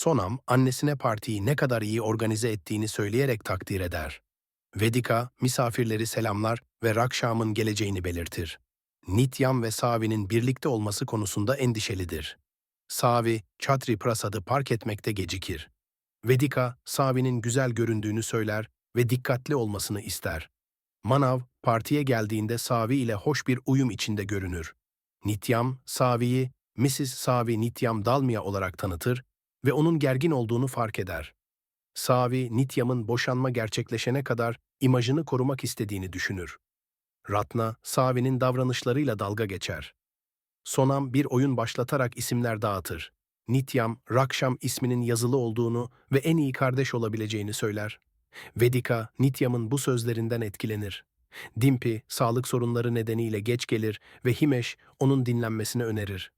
Sonam, annesine partiyi ne kadar iyi organize ettiğini söyleyerek takdir eder. Vedika, misafirleri selamlar ve Rakşam'ın geleceğini belirtir. Nityam ve Savi'nin birlikte olması konusunda endişelidir. Savi, Chatri Prasad'ı park etmekte gecikir. Vedika, Savi'nin güzel göründüğünü söyler ve dikkatli olmasını ister. Manav, partiye geldiğinde Savi ile hoş bir uyum içinde görünür. Nityam, Savi'yi Mrs. Savi Nityam Dalmia olarak tanıtır ve onun gergin olduğunu fark eder. Savi, Nityam'ın boşanma gerçekleşene kadar imajını korumak istediğini düşünür. Ratna, Savi'nin davranışlarıyla dalga geçer. Sonam bir oyun başlatarak isimler dağıtır. Nityam, Rakşam isminin yazılı olduğunu ve en iyi kardeş olabileceğini söyler. Vedika, Nityam'ın bu sözlerinden etkilenir. Dimpi, sağlık sorunları nedeniyle geç gelir ve Himesh, onun dinlenmesini önerir.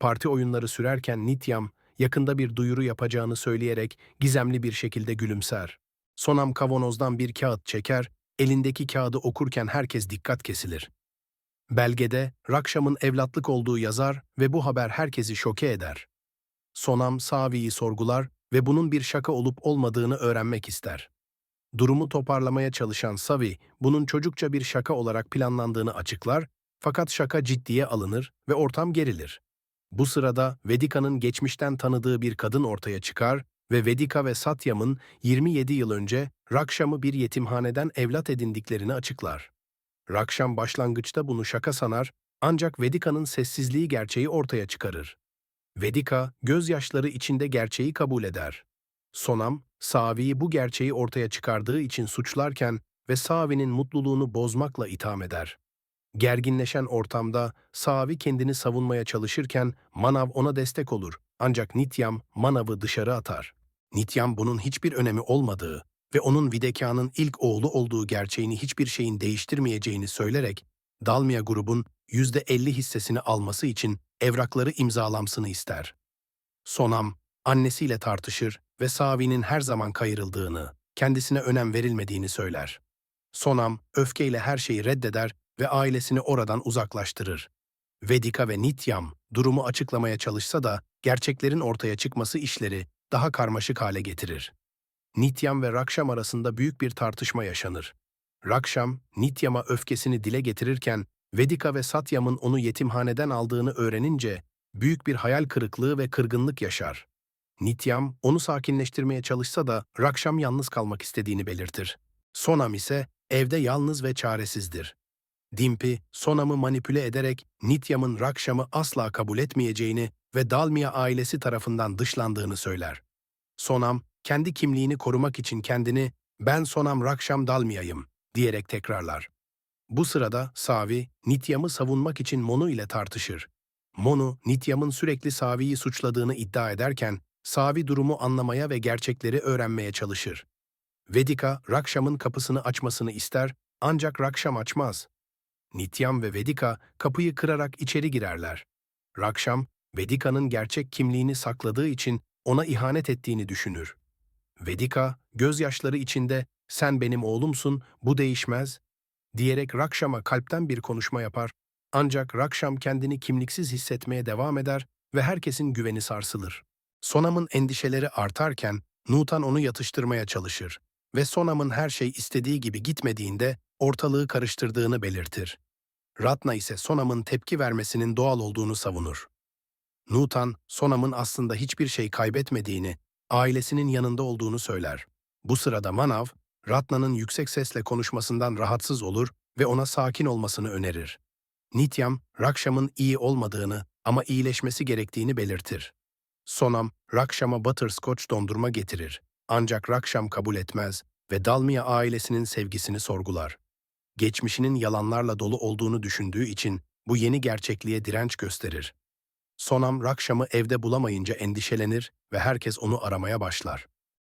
Parti oyunları sürerken Nityam, yakında bir duyuru yapacağını söyleyerek gizemli bir şekilde gülümser. Sonam kavanozdan bir kağıt çeker, elindeki kağıdı okurken herkes dikkat kesilir. Belgede Rakşam'ın evlatlık olduğu yazar ve bu haber herkesi şoke eder. Sonam Savi'yi sorgular ve bunun bir şaka olup olmadığını öğrenmek ister. Durumu toparlamaya çalışan Savi, bunun çocukça bir şaka olarak planlandığını açıklar fakat şaka ciddiye alınır ve ortam gerilir. Bu sırada Vedika'nın geçmişten tanıdığı bir kadın ortaya çıkar ve Vedika ve Satyam'ın 27 yıl önce Rakşam'ı bir yetimhaneden evlat edindiklerini açıklar. Rakşam başlangıçta bunu şaka sanar ancak Vedika'nın sessizliği gerçeği ortaya çıkarır. Vedika, gözyaşları içinde gerçeği kabul eder. Sonam, Savi'yi bu gerçeği ortaya çıkardığı için suçlarken ve Savi'nin mutluluğunu bozmakla itham eder. Gerginleşen ortamda Savi kendini savunmaya çalışırken Manav ona destek olur ancak Nityam Manav'ı dışarı atar. Nityam bunun hiçbir önemi olmadığı ve onun Videka'nın ilk oğlu olduğu gerçeğini hiçbir şeyin değiştirmeyeceğini söylerek Dalmia grubun %50 hissesini alması için evrakları imzalamsını ister. Sonam, annesiyle tartışır ve Savi'nin her zaman kayırıldığını, kendisine önem verilmediğini söyler. Sonam, öfkeyle her şeyi reddeder ve ailesini oradan uzaklaştırır. Vedika ve Nityam durumu açıklamaya çalışsa da gerçeklerin ortaya çıkması işleri daha karmaşık hale getirir. Nityam ve Rakşam arasında büyük bir tartışma yaşanır. Rakşam, Nityam'a öfkesini dile getirirken Vedika ve Satyam'ın onu yetimhaneden aldığını öğrenince büyük bir hayal kırıklığı ve kırgınlık yaşar. Nityam onu sakinleştirmeye çalışsa da Rakşam yalnız kalmak istediğini belirtir. Sonam ise evde yalnız ve çaresizdir. Dimpi, Sonam'ı manipüle ederek Nityam'ın Rakşam'ı asla kabul etmeyeceğini ve Dalmia ailesi tarafından dışlandığını söyler. Sonam, kendi kimliğini korumak için kendini ben Sonam Rakşam Dalmia'yım diyerek tekrarlar. Bu sırada Savi, Nityam'ı savunmak için Monu ile tartışır. Monu, Nityam'ın sürekli Savi'yi suçladığını iddia ederken, Savi durumu anlamaya ve gerçekleri öğrenmeye çalışır. Vedika, Rakşam'ın kapısını açmasını ister ancak Rakşam açmaz. Nityam ve Vedika kapıyı kırarak içeri girerler. Rakşam, Vedika'nın gerçek kimliğini sakladığı için ona ihanet ettiğini düşünür. Vedika, gözyaşları içinde sen benim oğlumsun, bu değişmez, diyerek Rakşam'a kalpten bir konuşma yapar. Ancak Rakşam kendini kimliksiz hissetmeye devam eder ve herkesin güveni sarsılır. Sonam'ın endişeleri artarken Nutan onu yatıştırmaya çalışır ve Sonam'ın her şey istediği gibi gitmediğinde ortalığı karıştırdığını belirtir. Ratna ise Sonam'ın tepki vermesinin doğal olduğunu savunur. Nutan, Sonam'ın aslında hiçbir şey kaybetmediğini, ailesinin yanında olduğunu söyler. Bu sırada Manav, Ratna'nın yüksek sesle konuşmasından rahatsız olur ve ona sakin olmasını önerir. Nityam, Rakşam'ın iyi olmadığını ama iyileşmesi gerektiğini belirtir. Sonam, Rakşam'a butterscotch dondurma getirir. Ancak Rakşam kabul etmez ve Dalmia ailesinin sevgisini sorgular. Geçmişinin yalanlarla dolu olduğunu düşündüğü için bu yeni gerçekliğe direnç gösterir. Sonam Rakşam'ı evde bulamayınca endişelenir ve herkes onu aramaya başlar.